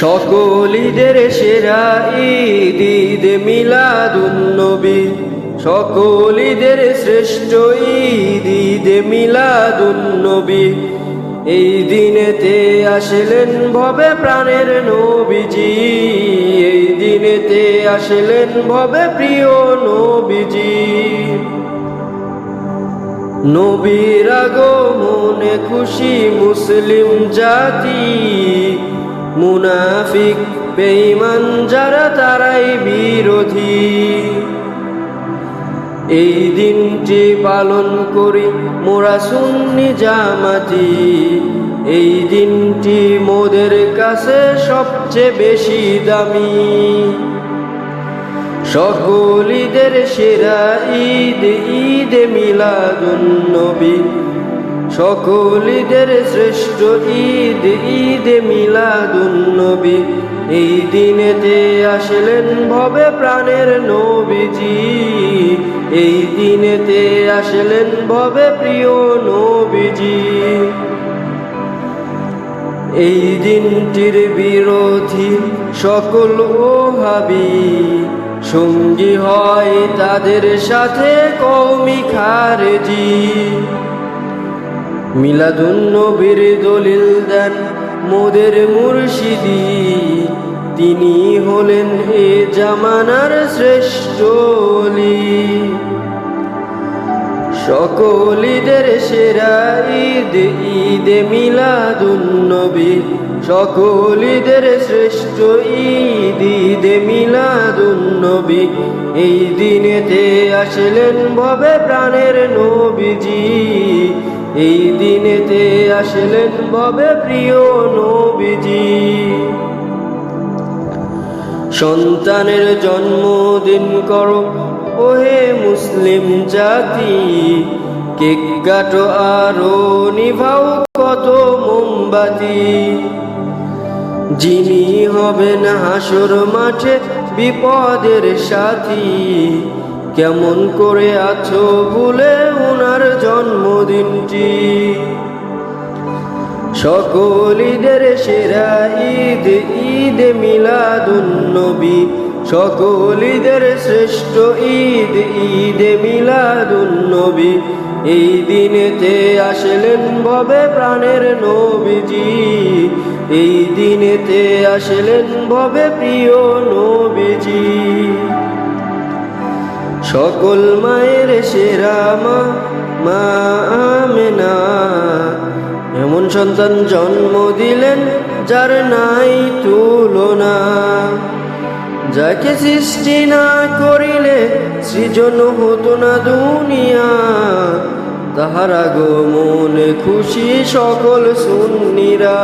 সকল ঈদের সেরা ঈদ ঈদ মিলাদুন্নবী। সকল ঈদের শ্রেষ্ঠ ঈদ ঈদ মিলাদুন্নবী। এই দিনেতে আসলেন ভবে প্রাণের নবীজি। এই দিনেতে আসলেন ভবে প্রিয় নবীজি। নবীর আগমনে খুশি মুসলিম জাতি। মুনাফিক, বেঈমান যারা, তারাই বিরোধী। এই দিনটি পালন করি মোরা সুন্নি জামাতি। এই দিনটি মোদের কাছে সবচেয়ে বেশি দামি। সকল ঈদের সেরা ঈদ ঈদ মিলাদুন্নবী সকল ঈদের শ্রেষ্ঠ ঈদ ঈদ মিলাদুন্নবী, এই দিনেতে আসলেন ভবে প্রাণের নবীজি, এই দিনেতে আসলেন ভবে প্রিয় নবীজি। এই দিনটির বিরোধী সকল ওহাবি, সঙ্গী হয় তাদের সাথে কৌমি খারেজি। মিলাদুন্নবীর দলিল দেন মোদের মুর্শিদি। তিনি হলেন এ জামানার শ্রেষ্ঠ অলি। সকল ঈদের সেরা ঈদ ঈদ মিলাদুন্নবী। সকল ঈদের শ্রেষ্ঠ ঈদ ঈদ মিলাদুন্নবী। এই দিনেতে আসলেন ভবে প্রাণের নবীজি। এই দিনেতে আসলেন ভবে প্রিয় নবীজি। সন্তানের জন্মদিন করো, ওহে মুসলিম জাতি। কেক কাটো আরও নিভাও কত মোমবাতি। যিনি হবেন হাসর মাঠে বিপদের সাথী। কেমন করে আছো ভুলে জন্মদিনটি সকল ঈদের সেরা ঈদ ঈদ মিলাদুন্নবী। সকল ঈদের শ্রেষ্ঠ ঈদ ঈদ মিলাদুন্নবী। এই দিনেতে আসলেন ভবে প্রাণের নবীজি। এই দিনেতে আসলেন ভবে প্রিয় নবীজি। সকল মায়ের সেরা মা মা আমেনা, এমন সন্তান জন্ম দিলেন যার নাই তুলনা। যাকে সৃষ্টি না করিলে সৃজন হতো না দুনিয়া। তাহার আগমনে খুশি সকল সুন্নিরা।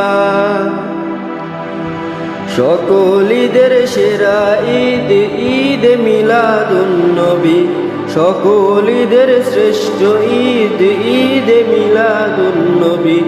সকল ঈদের সেরা ঈদ ঈদ মিলাদুন্নবী সকল ঈদের শ্রেষ্ঠ ঈদ ঈদ মিলাদুন্নবী